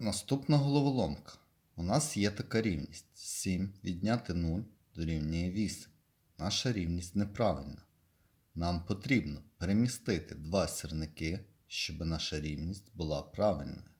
Наступна головоломка. У нас є така рівність. 7 відняти 0 дорівнює 8. Наша рівність неправильна. Нам потрібно перемістити два сірники, щоб наша рівність була правильною.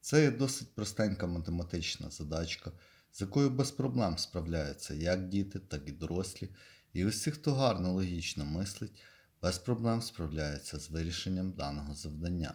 Це є досить простенька математична задачка, з якою без проблем справляються як діти, так і дорослі, і усі, хто гарно логічно мислить, без проблем справляються з вирішенням даного завдання.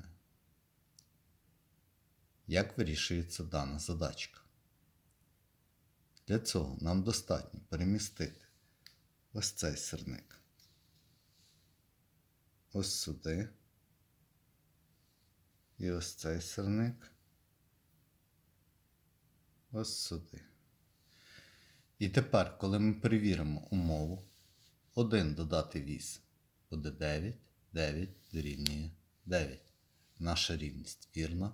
Як вирішується дана задачка? Для цього нам достатньо перемістити ось цей сирник. Ось сюди. І ось цей сирник. Ось сюди. І тепер, коли ми перевіримо умову, 1 додати 8 буде 9, 9 дорівнює 9. Наша рівність вірна,